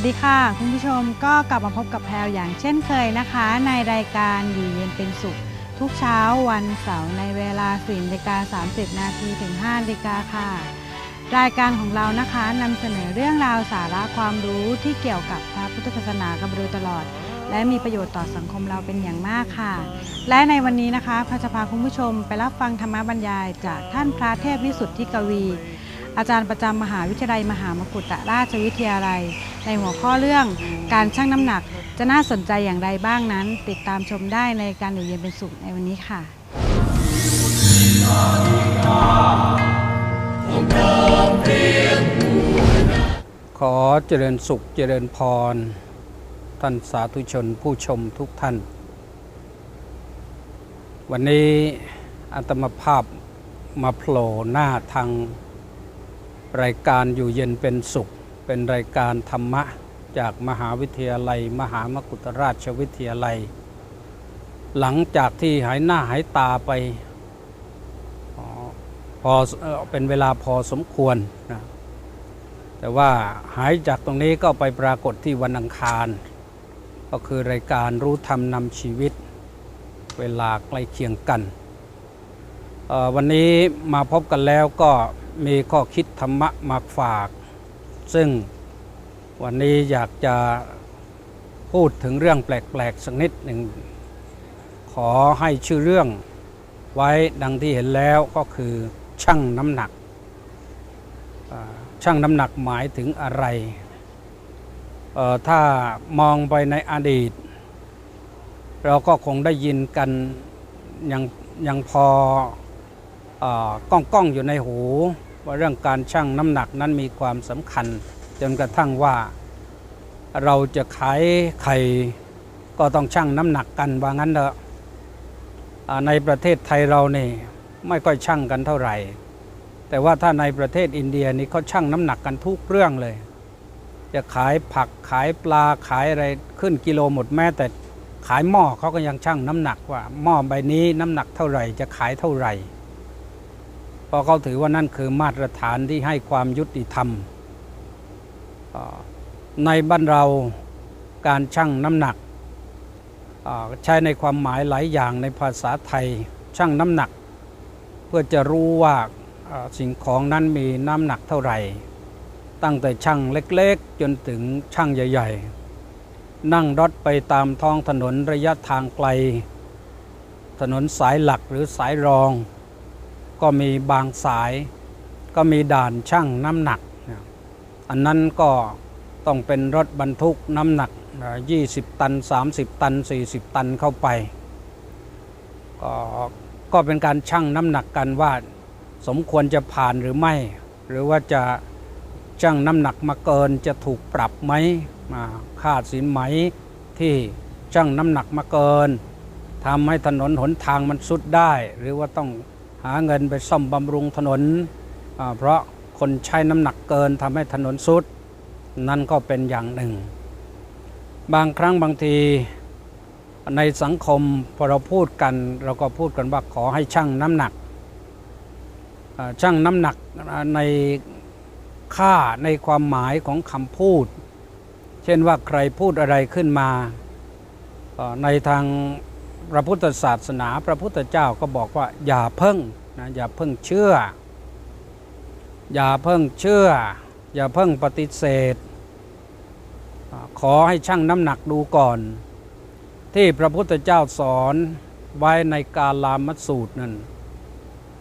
สวัสดีค่ะ คุณผู้ชมก็กลับมาพบกับแพลวอย่างเช่นเคยนะคะ ในรายการอยู่เย็นเป็นสุข ทุกเช้าวันเสาร์ในเวลา4นาฬิกา30 นาทีถึง5นาฬิกาค่ะ รายการของเรานะคะนำเสนอเรื่องราวสาระความรู้ที่เกี่ยวกับพระพุทธศาสนากันโดยตลอด และมีประโยชน์ต่อสังคมเราเป็นอย่างมากค่ะ และในวันนี้นะคะพระจะพาคุณผู้ชมไปรับฟังธรรมบรรยาย จากท่านพระเทพวิสุทธิกวี อาจารย์ประจำมหาวิทยาลัยมหามกุฏราชวิทยาลัย ในหัวข้อเรื่องการชั่งน้ำหนักจะน่าสนใจอย่างไรบ้างนั้น ติดตามชมได้ในการอยู่เย็นเป็นสุขในวันนี้ค่ะขอเจริญสุขเจริญพร ท่านสาธุชนผู้ชมทุกท่าน วันนี้อาตมาภาพมาโผล่หน้าทางรายการอยู่เย็นเป็นสุข เป็นรายการธรรมะจากมหาวิทยาลัย มหามกุฏราชวิทยาลัย หลังจากที่หายหน้าหายตาไปพอเป็นเวลาพอสมควรนะแต่ว่าหายจากตรงนี้ก็ไปปรากฏที่วันอังคาร ก็คือรายการรู้ธรรมนำชีวิต เวลาใกล้เคียงกัน วันนี้มาพบกันแล้วก็มีข้อคิดธรรมะมาฝาก ซึ่งวันนี้อยากจะพูดถึงเรื่องแปลกๆสักนิดหนึ่ง ขอให้ชื่อเรื่องไว้ดังที่เห็นแล้วก็คือชั่งน้ำหนักอ่างน้ำหนักหมายถึงอะไร ถ้ามองไปในอดีต เราก็คงได้ยินกันยังยังพออก้องก้องอยู่ในหู ว่าเรื่องการชั่งน้ำหนักนั้นมีความสำคัญ จนกระทั่งว่า เราจะขายไข่ก็ต้องชั่งน้ำหนักกันว่างั้นเถอะในประเทศไทยเรานี่ไม่ค่อยชั่งกันเท่าไหร่ แต่ว่าถ้าในประเทศอินเดียนี่เขาชั่งน้ำหนักกันทุกเรื่องเลย จะขายผักขายปลาขายอะไรขึ้นกิโลหมดแม้แต่ขายหม้อเขาก็ยังชั่งน้ำหนักว่าหม้อใบนี้น้ำหนักเท่าไหร่จะขายเท่าไหร่ เพราะเขาถือว่านั่นคือมาตรฐานที่ให้ความยุติธรรม ในบ้านเราการชั่งน้ำหนักใช้ในความหมายหลายอย่างในภาษาไทยชั่งน้ำหนัก เพื่อจะรู้ว่าสิ่งของนั้นมีน้ำหนักเท่าไหร่ ตั้งแต่ช่างเล็กๆ จนถึงช่างใหญ่ ๆ นั่งรถไปตามท้องถนนระยะทางไกล ถนนสายหลักหรือสายรอง ก็มีบางสาย ก็มีด่านช่างน้ำหนัก อันนั้นก็ต้องเป็นรถบรรทุกน้ำหนักเอ่อ20 ตัน 30 ตัน 40 ตันเข้าไป ก็ก็เป็นการชั่งน้ำหนักกันว่าสมควรจะผ่านหรือไม่ หรือว่าจะชั่งน้ำหนักมาเกินจะถูกปรับไหมมาค่าสินไหมที่ชั่งน้ำหนักมาเกินทำให้ถนนหนทางมันสุดได้ หรือว่าต้อง หาเงินไปซ่อมบำรุงถนน เพราะคนใช้น้ำหนักเกินทำให้ถนนสุด นั่นก็เป็นอย่างหนึ่ง บางครั้งบางทีในสังคมพอเราพูดกัน เราก็พูดกันว่าขอให้ชั่งน้ำหนักอ่างน้ำหนักในค่าในความหมายของคำพูด เช่นว่าใครพูดอะไรขึ้นมาในทาง พระพุทธศาสนา พระพุทธเจ้าก็บอกว่า อย่าเพิ่งนะอย่าเพิ่งเชื่อ อย่าเพิ่งเชื่อ อย่าเพิ่งปฏิเสธ ขอให้ชั่งน้ำหนักดูก่อน ที่พระพุทธเจ้าสอนไว้ในกาลามัสูตรนั้น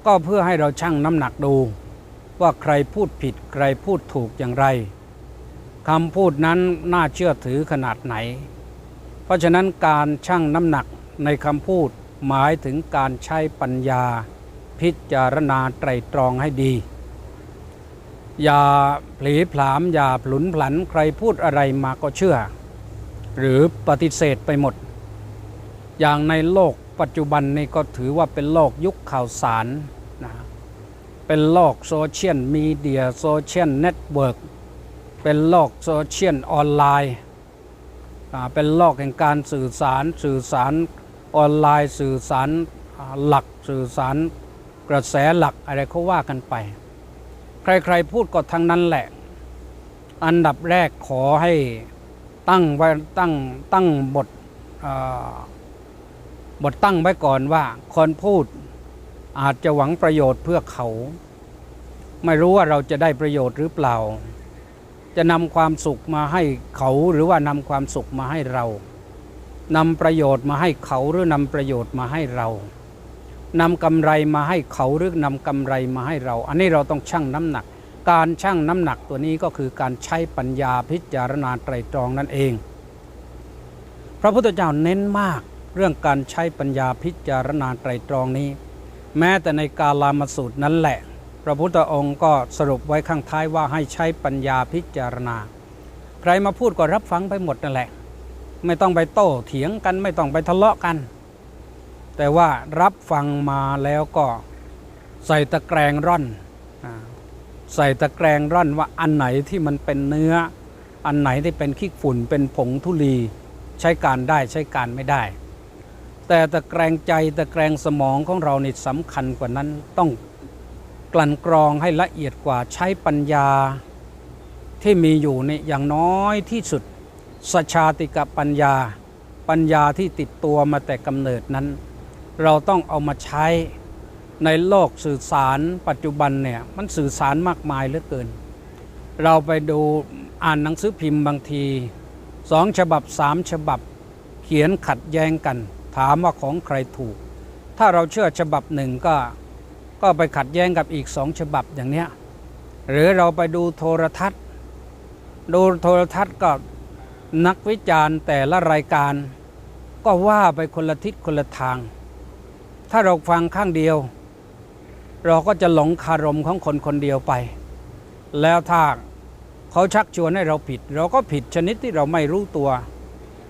ก็เพื่อให้เราชั่งน้ำหนักดู ว่าใครพูดผิดใครพูดถูกอย่างไรคำพูดนั้นน่าเชื่อถือขนาดไหน เพราะฉะนั้นการชั่งน้ำหนัก ในคำพูดหมายถึงการใช้ปัญญา พิจารณาไตรตรองให้ดี อย่าผลีผลามอย่าผลุนผลันใครพูดอะไรมาก็เชื่อ หรือปฏิเสธไปหมด อย่างในโลกปัจจุบันนี้ก็ถือว่าเป็นโลกยุคข่าวสารนะเป็นโลกโซเชียลมีเดียโซเชียลเน็ตเวิร์กเป็นโลกโซเชียลออนไลน์เป็นโลกแห่งการสื่อสารสื่อสาร ออนไลน์สื่อสารหลักสื่อสารกระแสหลักอะไรเขาว่ากันไป ใครๆพูดก็ทั้งนั้นแหละ อันดับแรกขอให้ตั้งไว้ตั้งตั้งบทบทตั้งไว้ก่อนว่าคนพูดอาจจะหวังประโยชน์เพื่อเขา ไม่รู้ว่าเราจะได้ประโยชน์หรือเปล่า จะนำความสุขมาให้เขาหรือว่านำความสุขมาให้เรา นำประโยชน์มาให้เขาหรือนำประโยชน์มาให้เรานำกำไรมาให้เขาหรือนำกำไรมาให้เรา อันนี้เราต้องชั่งน้ำหนัก การชั่งน้ำหนักตัวนี้ก็คือการใช้ปัญญาพิจารณาไตรตรองนั่นเอง พระพุทธเจ้าเน้นมากเรื่องการใช้ปัญญาพิจารณาไตรตรองนี้ แม้แต่ในกาลามสูตรนั้นแหละ พระพุทธองค์ก็สรุปไว้ข้างท้ายว่าให้ใช้ปัญญาพิจารณา ใครมาพูดก็รับฟังไปหมดนั่นแหละ ไม่ต้องไปโต้เถียงกันไม่ต้องไปทะเลาะกัน แต่ว่ารับฟังมาแล้วก็ใส่ตะแกรงร่อน ใส่ตะแกรงร่อนว่าอันไหนที่มันเป็นเนื้อ อันไหนที่เป็นขี้ฝุ่นเป็นผงธุลี ใช้การได้ใช้การไม่ได้ แต่ตะแกรงใจตะแกรงสมองของเรานี่สำคัญกว่านั้นต้องกลั่นกรองให้ละเอียดกว่าใช้ปัญญาที่มีอยู่นี่อย่างน้อยที่สุด สชาติกปัญญา ปัญญาที่ติดตัวมาแต่กำเนิดนั้น เราต้องเอามาใช้ในโลกสื่อสารปัจจุบันเนี่ยมันสื่อสารมากมายเหลือเกิน เราไปดูอ่านหนังสือพิมพ์บางทีสองฉบับสามฉบับ เขียนขัดแย้งกัน ถามว่าของใครถูก ถ้าเราเชื่อฉบับหนึ่งก็ก็ไปขัดแย้งกับอีกสองฉบับอย่างเนี้ยหรือเราไปดูโทรทัศน์ ดูโทรทัศน์ก็ นักวิจารณ์แต่ละรายการ ก็ว่าไปคนละทิศคนละทาง ถ้าเราฟังข้างเดียว เราก็จะหลงคารมของคนคนเดียวไป แล้วถ้าเขาชักชวนให้เราผิด เราก็ผิดชนิดที่เราไม่รู้ตัว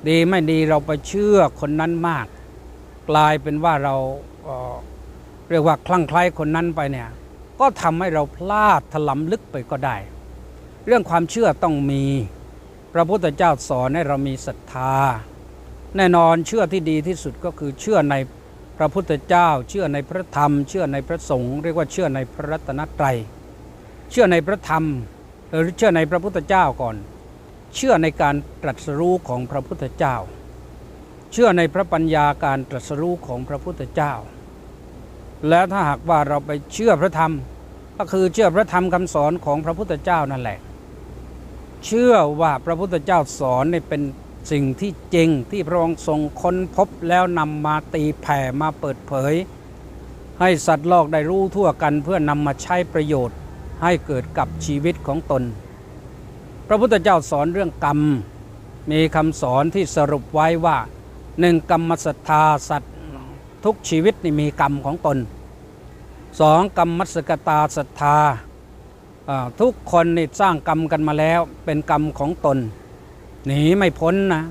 ดีไม่ดีเราไปเชื่อคนนั้นมาก กลายเป็นว่าเราเเรียกว่าคลั่งไคล้คนนั้นไปเนี่ยก็ทำให้เราพลาดถลำลึกไปก็ได้ เรื่องความเชื่อต้องมี พระพุทธเจ้าสอนให้เรามีศรัทธา แน่นอนเชื่อที่ดีที่สุดก็คือเชื่อในพระพุทธเจ้า เชื่อในพระธรรม เชื่อในพระสงฆ์เรียกว่าเชื่อในพระรัตนตรัยเชื่อในพระธรรมหรือเชื่อในพระพุทธเจ้าก่อน เชื่อในการตรัสรู้ของพระพุทธเจ้า เชื่อในพระปัญญาการตรัสรู้ของพระพุทธเจ้า แล้วถ้าหากว่าเราไปเชื่อพระธรรม ก็คือเชื่อพระธรรมคำสอนของพระพุทธเจ้านั่นแหละ เชื่อว่าพระพุทธเจ้าสอนเนี่ยเป็นสิ่งที่จริงที่พระองค์ทรงค้นพบแล้วนำมาตีแผ่มาเปิดเผย ให้สัตว์โลกได้รู้ทั่วกันเพื่อนำมาใช้ประโยชน์ให้เกิดกับชีวิตของตน พระพุทธเจ้าสอนเรื่องกรรม มีคำสอนที่สรุปไว้ว่าหนึ่งกรรมศรัทธาสัตว์ทุกชีวิตนี่มีกรรมของตนสองกรรมมัสกตาศรัทธาอ่า ทุกคนนี่สร้างกรรมกันมาแล้ว เป็นกรรมของตน หนีไม่พ้นนะ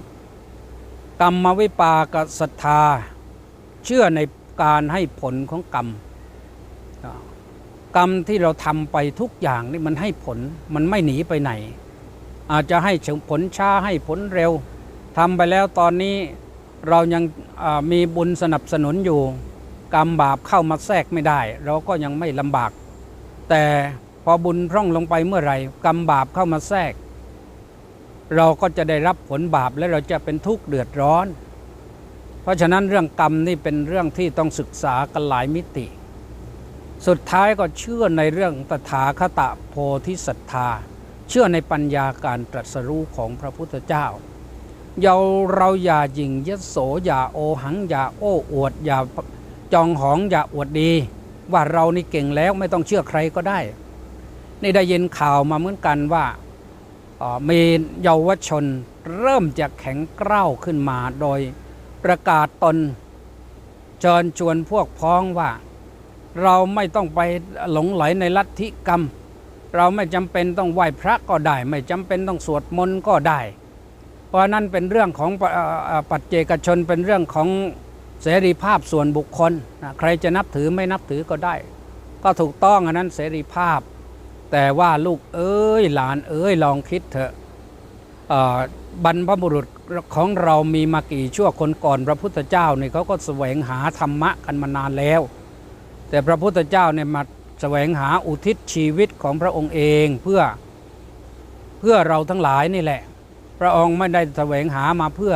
กรรมวิปากศรัทธา เชื่อในการให้ผลของกรรม กรรมที่เราทำไปทุกอย่างนี่มันให้ผลมันไม่หนีไปไหน อาจจะให้ผลช้าให้ผลเร็วทำไปแล้วตอนนี้เรายังมีบุญสนับสนุนอยู่ กรรมบาปเข้ามาแทรกไม่ได้ เราก็ยังไม่ลำบาก แต่ อบุญพร่องลงไปเมื่อไหร่กรรมบาปเข้ามาแทรก เราก็จะได้รับผลบาปและเราจะเป็นทุกข์เดือดร้อน เพราะฉะนั้นเรื่องกรรมนี่เป็นเรื่องที่ต้องศึกษากันหลายมิติ สุดท้ายก็เชื่อในเรื่องตถาคตโพธิศรัทธาเชื่อในปัญญาการตรัสรู้ของพระพุทธเจ้าเราเราอย่าหยิ่งยโสอย่าโอหังอย่าโอ้อวดอย่าจองหองอย่าอวดดี ว่าเรานี่เก่งแล้วไม่ต้องเชื่อใครก็ได้ นี่ได้ยินข่าวมาเหมือนกันว่าเมีเยาวชนเริ่มจะแข็งกร้าวขึ้นมาโดยประกาศตนเชิญชวนพวกพ้องว่า เราไม่ต้องไปหลงไหลในลัทธิกรรม เราไม่จำเป็นต้องไหว้พระก็ได้ ไม่จำเป็นต้องสวดมนต์ก็ได้ เพราะนั่นเป็นเรื่องของป,อปัจเจกชนเป็นเรื่องของเสรีภาพส่วนบุคคล ใครจะนับถือไม่นับถือก็ได้ ก็ถูกต้องอันนั้นเสรีภาพ แต่ว่าลูกเอ้ยหลานเอ้ยลองคิดเถอะบรรพบุรุษของเรามีมากี่ชั่วคนก่อนพระพุทธเจ้าเนี่ยเขาก็แสวงหาธรรมะกันมานานแล้ว แต่พระพุทธเจ้าเนี่ยมาแสวงหาอุทิศชีวิตของพระองค์เองเพื่อเพื่อเราทั้งหลายนี่แหละ พระองค์ไม่ได้แสวงหามาเพื่อ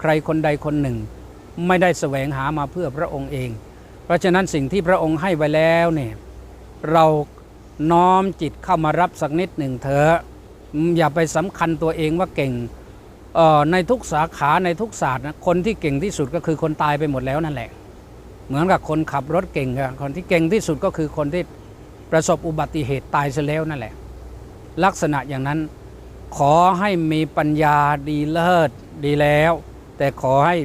ใครคนใดคนหนึ่ง ไม่ได้แสวงหามาเพื่อพระองค์เอง เพราะฉะนั้นสิ่งที่พระองค์ให้ไว้แล้วเนี่ยเรา น้อมจิตเข้ามารับสักนิดหนึ่งเถอะอย่าไปสำคัญตัวเองว่าเก่งออในทุกสาขาในทุกศาสตร์นะคนที่เก่งที่สุดก็คือคนตายไปหมดแล้วนั่นแหละ เหมือนกับคนขับรถเก่งอะคนที่เก่งที่สุดก็คือคนที่ประสบอุบัติเหตุตายซะแล้วนั่นแหละ ลักษณะอย่างนั้นขอให้มีปัญญาดีเลิศดีแล้ว แต่ขอให้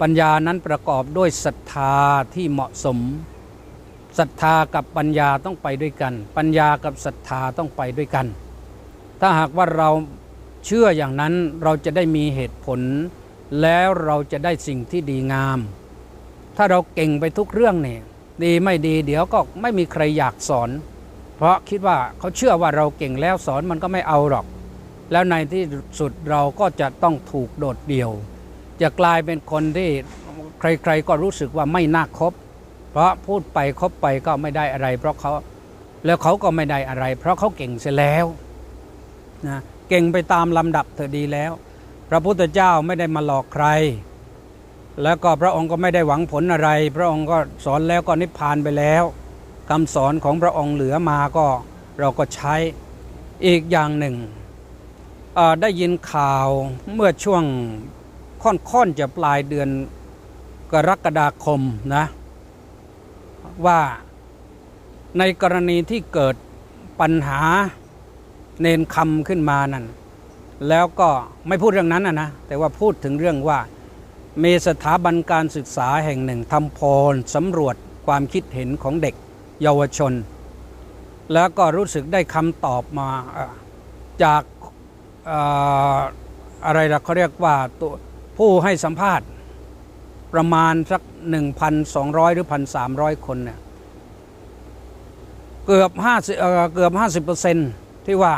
ปัญญานั้นประกอบด้วยศรัทธาที่เหมาะสม ศรัทธากับปัญญาต้องไปด้วยกัน ปัญญากับศรัทธาต้องไปด้วยกัน ถ้าหากว่าเราเชื่ออย่างนั้นเราจะได้มีเหตุผล แล้วเราจะได้สิ่งที่ดีงาม ถ้าเราเก่งไปทุกเรื่องเนี่ยดีไม่ดีเดี๋ยวก็ไม่มีใครอยากสอน เพราะคิดว่าเขาเชื่อว่าเราเก่งแล้วสอนมันก็ไม่เอาหรอก แล้วในที่สุดเราก็จะต้องถูกโดดเดี่ยว จะกลายเป็นคนที่ใครๆก็รู้สึกว่าไม่น่าคบ เพราะพูดไปคบไปก็ไม่ได้อะไร เพราะเขาแล้วเขาก็ไม่ได้อะไร เพราะเขาเก่งเสียแล้วนะเก่งไปตามลำดับเธอดีแล้ว พระพุทธเจ้าไม่ได้มาหลอกใคร แล้วก็พระองค์ก็ไม่ได้หวังผลอะไร พระองค์ก็สอนแล้วก็นิพพานไปแล้วคำสอนของพระองค์เหลือมาก็เราก็ใช้อีกอย่างหนึ่งได้ยินข่าวเมื่อช่วงค่อนๆจะปลายเดือนกรกฎาคมนะ ว่าในกรณีที่เกิดปัญหาเนนคำขึ้นมานั่นแล้วก็ไม่พูดเรื่องนั้นนะนะแต่ว่าพูดถึงเรื่องว่ามีสถาบันการศึกษาแห่งหนึ่งทำโพลสำรวจความคิดเห็นของเด็กเยาวชน แล้วก็รู้สึกได้คำตอบมาจากอออะไรล่ะเขาเรียกว่าตัวผู้ให้สัมภาษณ์ ประมาณสัก 1,200 หรือ 1,300 คนเนี่ยเกือบ50เอ่อเกือบ 50%ที่ว่า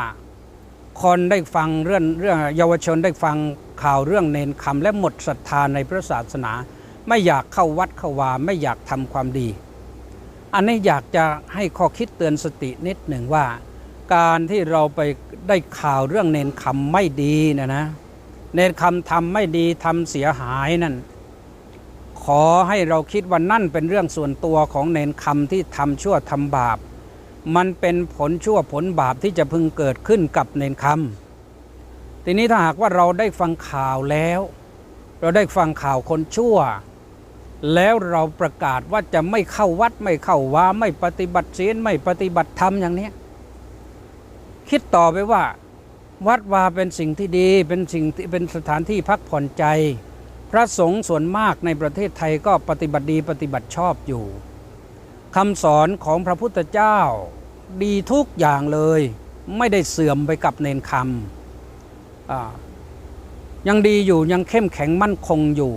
คนได้ฟังเรื่องเรื่องเยาวชนได้ฟังข่าวเรื่องเนนคำและหมดศรัทธาในพระศาสนา ไม่อยากเข้าวัดเข้าวาไม่อยากทำความดี อันนี้อยากจะให้ข้อคิดเตือนสตินิดหนึ่งว่า การที่เราไปได้ข่าวเรื่องเนนคำไม่ดีนะนะเนนคำทำไม่ดีทำเสียหายนั่น ขอให้เราคิดว่านั่นเป็นเรื่องส่วนตัวของเนนคำที่ทำชั่วทำบาป มันเป็นผลชั่วผลบาปที่จะพึงเกิดขึ้นกับเนนคำทีนี้ถ้าหากว่าเราได้ฟังข่าวแล้ว เราได้ฟังข่าวคนชั่ว แล้วเราประกาศว่าจะไม่เข้าวัดไม่เข้าวาไม่ปฏิบัติศีลไม่ปฏิบัติธรรมอย่างนี้คิดต่อไปว่า วัดวาเป็นสิ่งที่ดีเป็นสิ่งที่เป็นสถานที่พักผ่อนใจ ระสงฆ์ส่วนมากในประเทศไทยก็ปฏิบัติดีปฏิบัติชอบอยู่คำสอนของพระพุทธเจ้า ดีทุกอย่างเลย ไม่ได้เสื่อมไปกับเนนคำยังดีอยู่ยังเข้มแข็งมั่นคงอยู่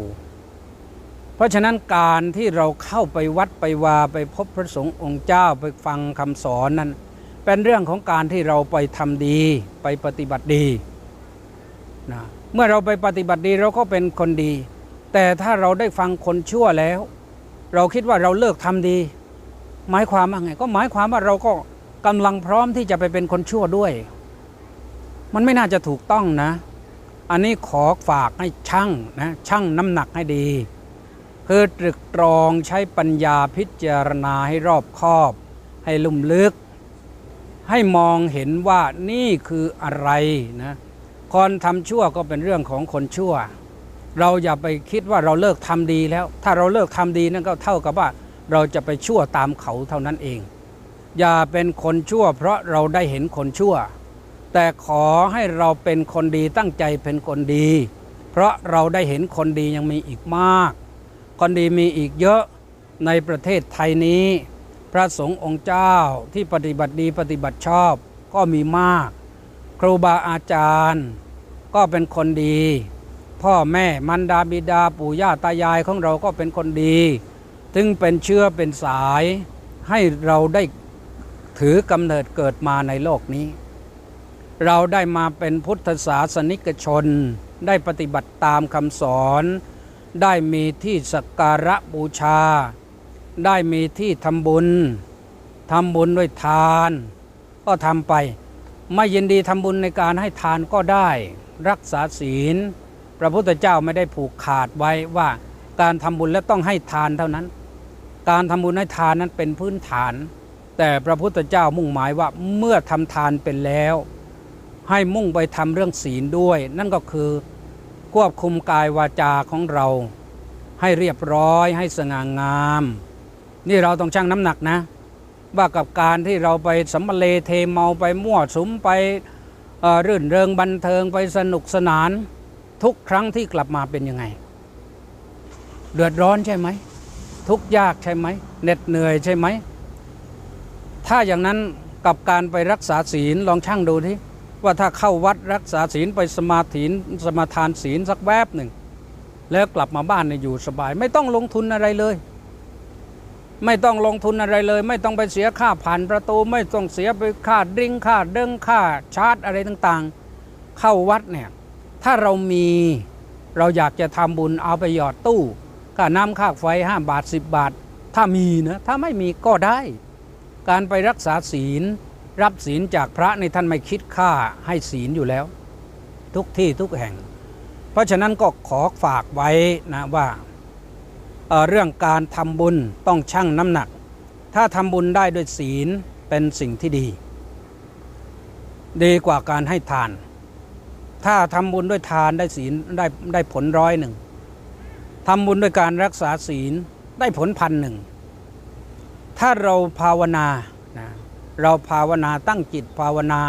เพราะฉะนั้นการที่เราเข้าไปวัดไปวาไปพบพระสงฆ์องค์เจ้าไปฟังคำสอนนั้น เป็นเรื่องของการที่เราไปทำดีไปปฏิบัติดี นะเมื่อเราไปปฏิบัติดีเราก็เป็นคนดี แต่ถ้าเราได้ฟังคนชั่วแล้ว เราคิดว่าเราเลิกทำดี หมายความว่าไง ก็หมายความว่าเราก็กำลังพร้อมที่จะไปเป็นคนชั่วด้วย มันไม่น่าจะถูกต้องนะ อันนี้ขอฝากให้ช่างนะช่างน้ำหนักให้ดีคือตรึกตรองใช้ปัญญาพิจารณาให้รอบคอบ ให้ลุ่มลึก ให้มองเห็นว่านี่คืออะไรนะ คนทำชั่วก็เป็นเรื่องของคนชั่ว เราอย่าไปคิดว่าเราเลิกทำดีแล้ว ถ้าเราเลิกทำดีนั่นก็เท่ากับว่าเราจะไปชั่วตามเขาเท่านั้นเอง อย่าเป็นคนชั่ว เพราะเราได้เห็นคนชั่ว แต่ขอให้เราเป็นคนดีตั้งใจเป็นคนดี เพราะเราได้เห็นคนดียังมีอีกมาก คนดีมีอีกเยอะในประเทศไทยนี้ พระสงฆ์องค์เจ้าที่ปฏิบัติดีปฏิบัติชอบก็มีมาก ครูบาอาจารย์ ก็เป็นคนดี พ่อแม่มันดาบิดาปู่ย่าตายายของเราก็เป็นคนดีถึงเป็นเชื้อเป็นสายให้เราได้ถือกำเนิดเกิดมาในโลกนี้ เราได้มาเป็นพุทธศาสนิกชน ได้ปฏิบัติตามคำสอน ได้มีที่สักการะบูชา ได้มีที่ทำบุญทำบุญด้วยทาน ก็ทำไป ไม่ยินดีทำบุญในการให้ทานก็ได้ รักษาศีล พระพุทธเจ้าไม่ได้ผูกขาดไว้ว่าการทำบุญแล้วต้องให้ทานเท่านั้น การทำบุญให้ทานนั้นเป็นพื้นฐาน แต่พระพุทธเจ้ามุ่งหมายว่าเมื่อทำทานเป็นแล้ว ให้มุ่งไปทำเรื่องศีลด้วย นั่นก็คือควบคุมกายวาจาของเรา ให้เรียบร้อยให้สง่างาม นี่เราต้องชั่งน้ำหนักนะ ว่ากับการที่เราไปสัมเลเทเมาไปมั่วสุมไปรื่นเริงบันเทิงไปสนุกสนาน ทุกครั้งที่กลับมาเป็นยังไง เดือดร้อนใช่ไหม ทุกยากใช่ไหมเหน็ดเหนื่อยใช่ไหม ถ้าอย่างนั้นกับการไปรักษาศีลลองชั่งดูที่ว่าถ้าเข้าวัดรักษาศีลไปสมาธิสมาทานศีลสักแวบหนึ่ง แล้วกลับมาบ้านเนี่ยอยู่สบาย ไม่ต้องลงทุนอะไรเลย ไม่ต้องลงทุนอะไรเลย ไม่ต้องไปเสียค่าผ่านประตู ไม่ต้องเสียไปค่าดิ้งค่าเด้งค่าชาร์จอะไรต่างๆ เข้าวัดเนี่ยถ้าเรามีเราอยากจะทำบุญเอาไปหยอดตู้ค่าน้ำค่าไฟห้าบาท 10 บาท ถ้ามีนะถ้าไม่มีก็ได้ การไปรักษาศีล รับศีลจากพระในท่านไม่คิดค่าให้ศีลอยู่แล้ว ทุกที่ทุกแห่ง เพราะฉะนั้นก็ขอฝากไว้นะว่า เเรื่องการทำบุญต้องชั่งน้ำหนัก ถ้าทำบุญได้ด้วยศีลเป็นสิ่งที่ดี ดีกว่าการให้ทาน ถ้าทำบุญด้วยทานได้ศีลได้ได้ผลร้อยหนึ่งทำบุญด้วยการรักษาศีลได้ผลพันหนึ่ง ถ้าเราภาวนานะเราภาวนาตั้งจิตภาวนา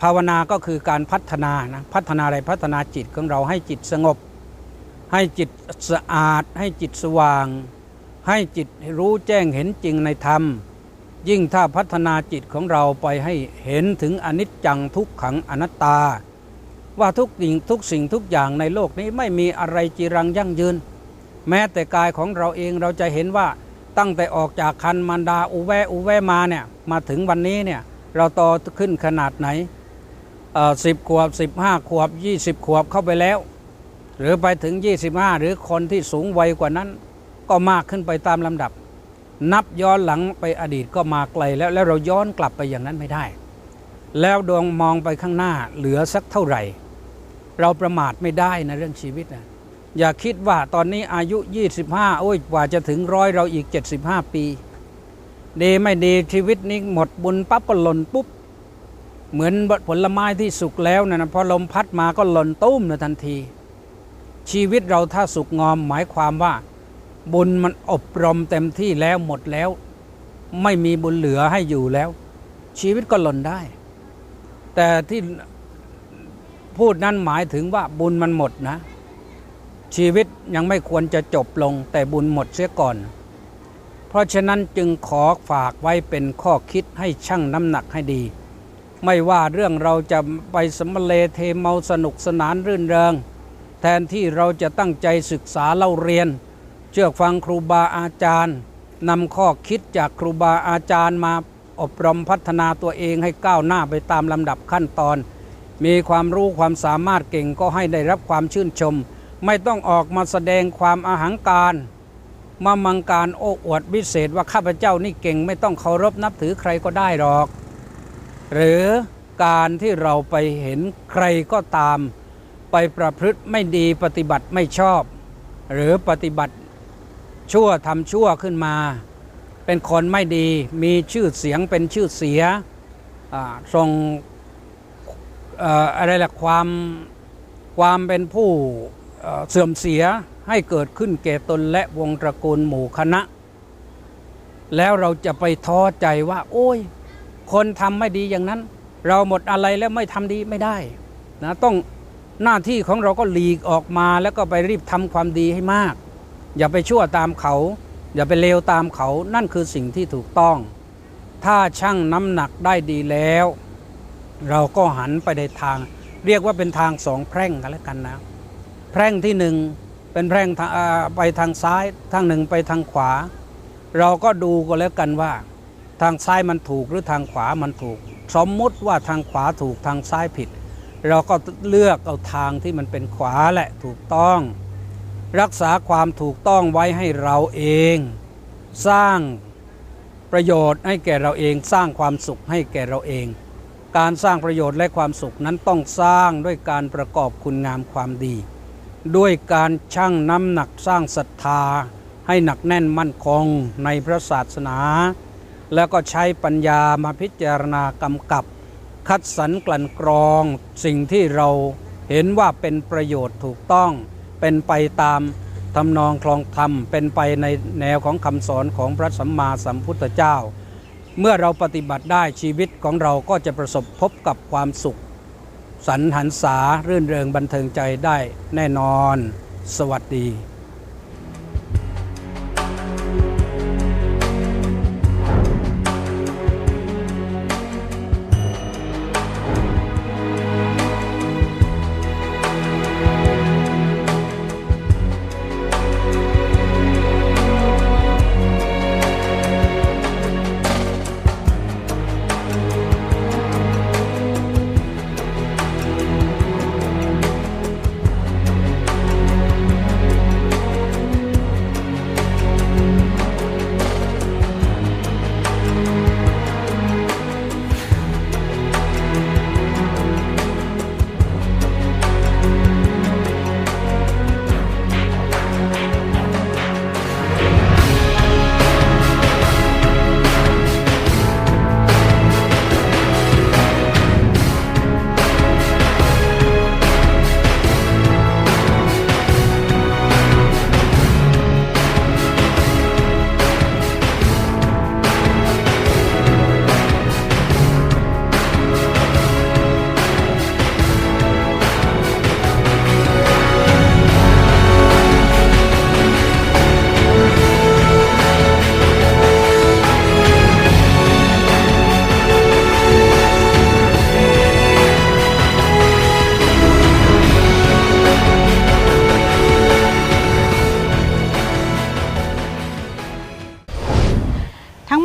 ภาวนาก็คือการพัฒนานะพัฒนาอะไรพัฒนาจิตของเราให้จิตสงบ ให้จิตสะอาด ให้จิตสว่าง ให้จิตรู้แจ้งเห็นจริงในธรรม ยิ่งถ้าพัฒนาจิตของเราไปให้เห็นถึงอนิจจังทุกขังอนัตตา ว่าทุกสิ่งทุกสิ่งทุกอย่างในโลกนี้ไม่มีอะไรจีรังยั่งยืน แม้แต่กายของเราเองเราจะเห็นว่าตั้งแต่ออกจากคันมารดาอุแวอุแวมาเนี่ยมาถึงวันนี้เนี่ยเราโตขึ้นขนาดไหนสิบขวบสิบห้าขวบยี่สิบขวบเข้าไปแล้ว หรือไปถึง 25 หรือคนที่สูงวัยกว่านั้น ก็มากขึ้นไปตามลำดับ นับย้อนหลังไปอดีตก็มาไกลแล้วแล้วเราย้อนกลับไปอย่างนั้นไม่ได้ แล้วดวงมองไปข้างหน้าเหลือสักเท่าไหร่ เราประมาทไม่ได้นะเรื่องชีวิตนะอย่าคิดว่าตอนนี้อายุ 25 โอ้ยกว่าจะถึงร้อยเราอีก 75 ปี ดีไม่ดีชีวิตนี้หมดบุญปั๊บก็หล่นปุ๊บ เหมือนผลไม้ที่สุกแล้วนะพอลมพัดมาก็หล่นตุ้มนะทันที ชีวิตเราถ้าสุกงอมหมายความว่า บุญมันอบรมเต็มที่แล้วหมดแล้ว ไม่มีบุญเหลือให้อยู่แล้ว ชีวิตก็หล่นได้ แต่ที่พูดนั้นหมายถึงว่าบุญมันหมดนะ ชีวิตยังไม่ควรจะจบลง แต่บุญหมดเสียก่อน เพราะฉะนั้นจึงขอฝากไว้เป็นข้อคิดให้ชั่งน้ำหนักให้ดี ไม่ว่าเรื่องเราจะไปสมเลเทเมาสนุกสนานรื่นเริง แทนที่เราจะตั้งใจศึกษาเล่าเรียน เชื่อฟังครูบาอาจารย์นำข้อคิดจากครูบาอาจารย์มาอบรมพัฒนาตัวเองให้ก้าวหน้าไปตามลำดับขั้นตอน มีความรู้ความสามารถเก่งก็ให้ได้รับความชื่นชม ไม่ต้องออกมาแสดงความอาหังการมามังการโอ้อวดวิเศษว่าข้าพเจ้านี่เก่งไม่ต้องเคารพนับถือใครก็ได้หรอก หรือการที่เราไปเห็นใครก็ตาม ไปประพฤติไม่ดีปฏิบัติไม่ชอบ หรือปฏิบัติชั่วทำชั่วขึ้นมา เป็นคนไม่ดีมีชื่อเสียงเป็นชื่อเสียส่งอะไรละความความเป็นผู้เอ่อเสื่อมเสียให้เกิดขึ้นแก่ตนและวงตระกูลหมู่คณะ แล้วเราจะไปท้อใจว่า โอ้ย คนทำไม่ดีอย่างนั้น เราหมดอะไรแล้วไม่ทำดีไม่ได้นะต้อง หน้าที่ของเราก็หลีกออกมาแล้วก็ไปรีบทำความดีให้มาก อย่าไปชั่วตามเขา อย่าไปเลวตามเขา นั่นคือสิ่งที่ถูกต้อง ถ้าชั่งน้ำหนักได้ดีแล้ว เราก็หันไปในทาง เรียกว่าเป็นทางสองแพร่งกันแล้วกันนะ แพร่งที่หนึ่งเป็นแพร่งไปทางซ้าย ทางหนึ่งไปทางขวา เราก็ดูก็แล้วกันว่า ทางซ้ายมันถูกหรือทางขวามันถูก สมมุติว่าทางขวาถูกทางซ้ายผิด เราก็เลือกเอาทางที่มันเป็นขวาแหละถูกต้อง รักษาความถูกต้องไว้ให้เราเอง สร้างประโยชน์ให้แก่เราเอง สร้างความสุขให้แก่เราเอง การสร้างประโยชน์และความสุขนั้นต้องสร้างด้วยการประกอบคุณงามความดี ด้วยการชั่งน้ำหนักสร้างศรัทธา ให้หนักแน่นมั่นคงในพระศาสนา แล้วก็ใช้ปัญญามาพิจารณากำกับ คัดสรรกลั่นกรองสิ่งที่เราเห็นว่าเป็นประโยชน์ถูกต้อง เป็นไปตามทำนองคลองธรรม เป็นไปในแนวของคำสอนของพระสัมมาสัมพุทธเจ้า เมื่อเราปฏิบัติได้ชีวิตของเราก็จะประสบพบกับความสุขสันหันษารื่นเริงบันเทิงใจได้แน่นอน สวัสดี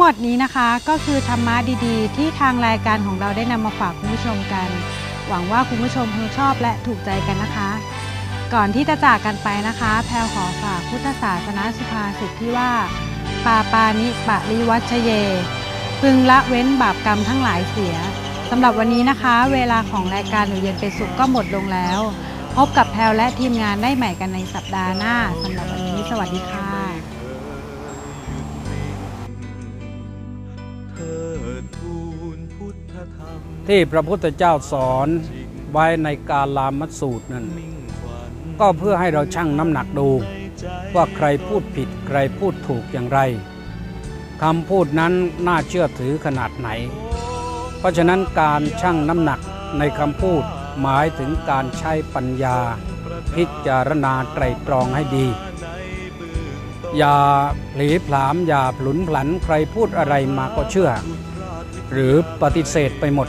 มดนี้นะคะก็คือธรรมะดีๆ ที่ทางรายการของเราได้นำมาฝากคุณผู้ชมกัน หวังว่าคุณผู้ชมคงชอบและถูกใจกันนะคะ ก่อนที่จะจากกันไปนะคะ แพลวขอฝากพุทธศาสนาสุภาษิตที่ว่า ปาปานิปะริวัชเย พึงละเว้นบาปกรรมทั้งหลายเสียสำหรับวันนี้นะคะ เวลาของรายการหนูเย็นเป็นสุขก็หมดลงแล้ว พบกับแพลวและทีมงานได้ใหม่กันในสัปดาห์หน้าสำหรับวันนี้สวัสดีค่ะ ที่พระพุทธเจ้าสอนไว้ในกาลามัสูตรนั้นก็เพื่อให้เราชั่งน้ำหนักดู ว่าใครพูดผิดใครพูดถูกอย่างไรคำพูดนั้นน่าเชื่อถือขนาดไหน เพราะฉะนั้นการชั่งน้ำหนักในคำพูดหมายถึงการใช้ปัญญา พิจารณาไตรตรองให้ดี อย่าผลีผลามอย่าผลุนผลันใครพูดอะไรมาก็เชื่อ หรือปฏิเสธไปหมด